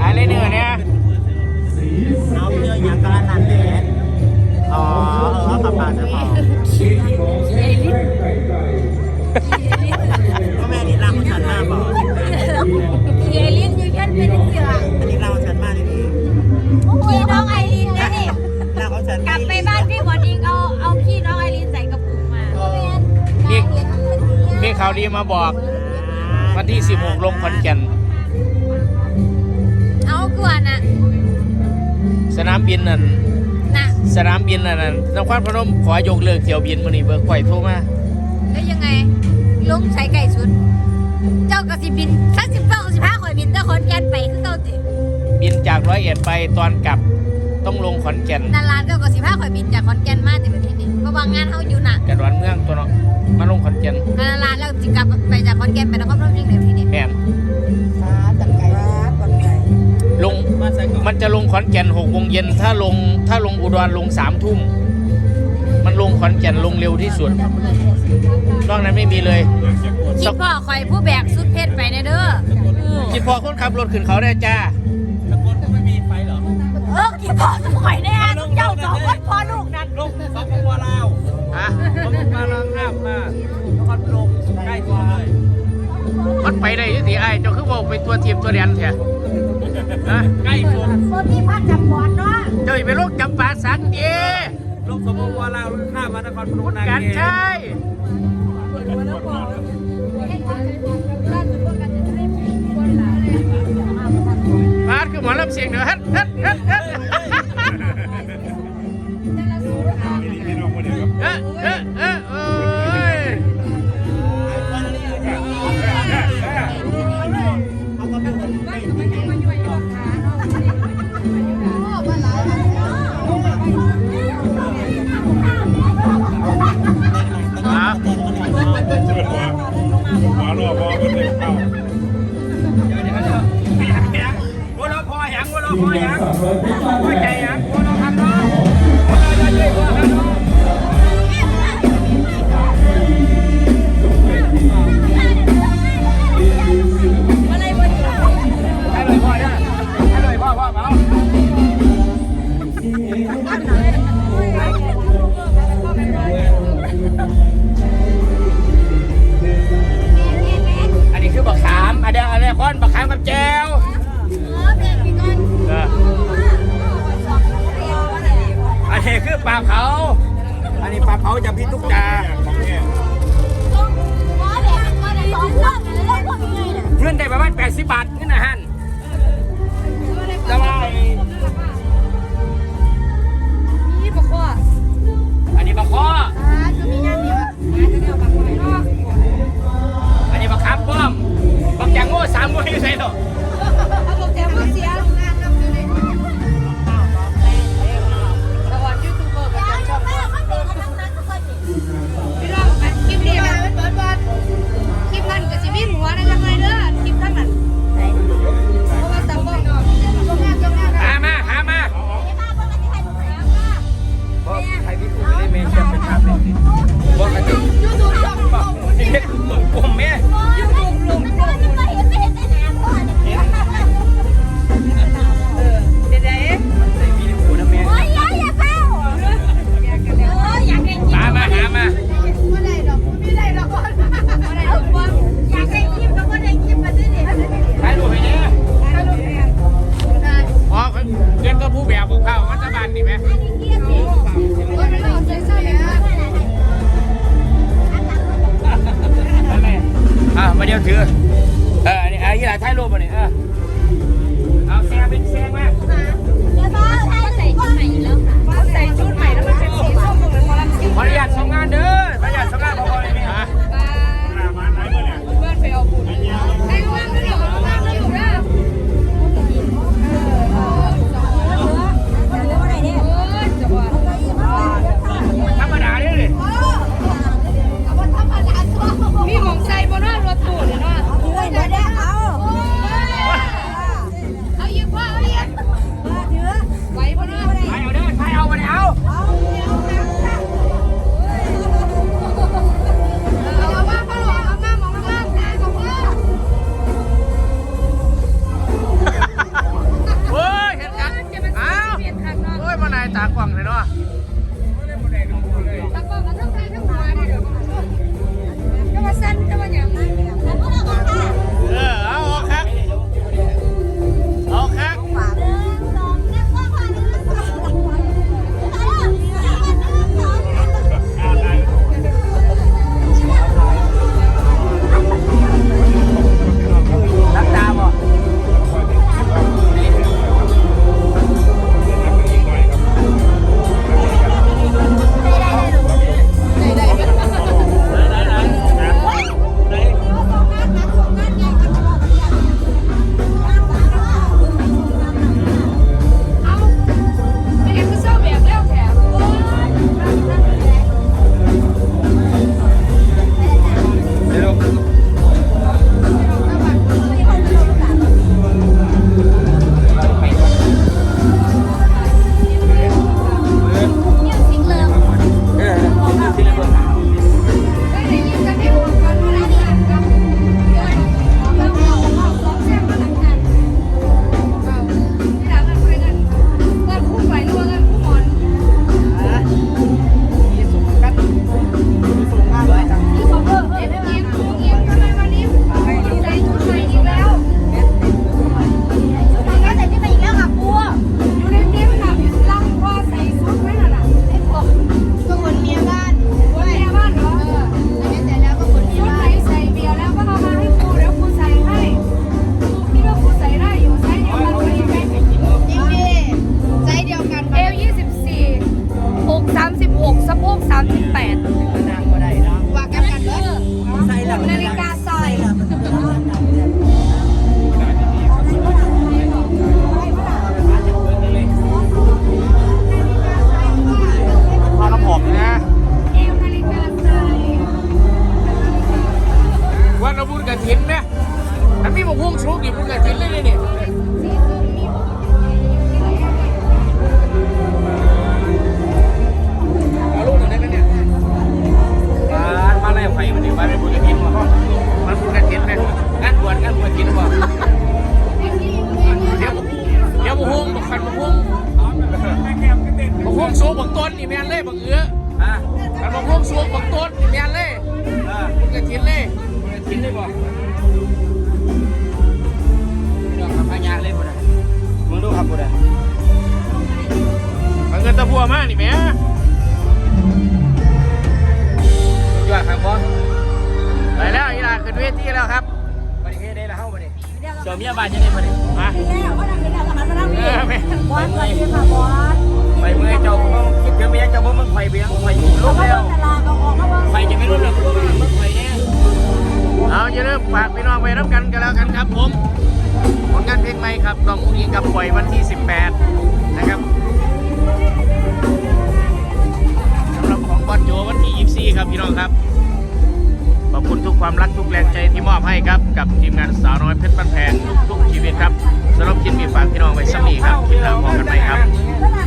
อะไรเหนื่อยเนี่ยเอาเพื่ออย่างการนั้นแหลอ๋อเอาตำนานจะพอก็แม่นี่ร่างของฉันมาบอกเอลินยูเคนเป็นเสืออันนี้ร่างฉันมากเดีคีน้องไอรินนะนี่เราขอฉันกลับไปบ้านพี่บอดอิงเอาเอาพี่น้องไอรินใส่กระปุกมาพี่พี่เขาดีมาบอกวันที่ 16 ลงคอนแก่น วนน่ะสนามบินนั่นน่ะสนามบินนั่นน่ะนครพนมขอยกเลิกเที่ยวบินมื้อนี้เบิกไข่โทรมาแล้วยังไงลุงใช้ไก่สุด เจ้ากระสิบินสักสิบเก้าสิบห้าข่อยบินแต่ขอนแก่นไปคือเก้าติบินจากร้อยเอ็ดไปตอนกลับต้องลงขอนแก่นนานลานเจ้ากระสิบห้าข่อยบินจากขอนแก่นมาติประเทศนี้เพราะว่างานเฮาอยู่น่ะจังหวัดเมืองตัวเนาะมาลงขอนแก่นนานลานแล้วจิกลับไปจากขอนแก่นไปนครพนมยังไงประเทศนี้แม่น มาใส่ก่อนมันจะลงขอนแก่นหกโมงเย็นถ้าลงถ้าลงอุดรลงสามทุ่มมันลงขอนแก่นลงเร็วที่สุดนอกนั้นไม่มีเลยคิดพ่อข่อยผู้แบกสุดเพชรไปในเด้อคิดพอคนขับรถขึ้นเขาได้จ้าตะโกนก็ไม่มีไฟเหรอเออคิดพ่อสมัยแน่เจ้าสองคนพ่อลูกนั่นลงสปปลาวฮะลงมาลางน้ำมานครพนมใกล้ตัวเลยมันไปได้ยังสิไอ้ายเจ้าคือบอกไปตัวทีมตัวเดียนแท้ ฮะใกล้ผมโซนี่พัดจับบอลเนาะเจ้าอย่าไปโรคจำปาสักเดีลงสปปลาวลงข้ามมานครพนมนาการเกใช่พาดคือหมอลำเสียงเด้อฮัดฮัด พอแหงพอใจแหงวัวเราทำเนาะวัวเราเยอะๆวัวเราเนาะาเผา อันนี้ปลาเผาจากพี่ตุ๊กตาเพื่อนได้ประมาณ80 บาทนี่นะฮันียวถือ เอออันนี้อ้หลายท้ายรูปมาเนี่ยเออเอาแซงเป็นแซงมากา เอาบุญกระทินไหมมันมีบกฮุ้งชุกอีบุญกระทินเลยเนี่ย เจ้าบ่มึงไฟเบียงไฟลุเขากก็แล้วตลาดเอาออกเขาว่าไฟจะไม่รุ่นหรอกมึงไฟแน่เอาอย่าลืมฝากพี่น้องไปรับกันกันแล้วกันครับผมผลงานเพลงใหม่ครับต้องอุ้งอิงกับปล่อยวันที่ 18 นะครับสำหรับของบอลโจวันที่ 24 ครับพี่น้องครับขอบคุณทุกความรักทุกแรงใจที่มอบให้ครับ กับทีมงานสาวน้อยเพชรบ้านแพงทุกๆชีวิตครับสำหรับคลิปมีฝากพี่น้องไว้สักนีครับคลิปหน้าพบกันใหม่ครับเวลา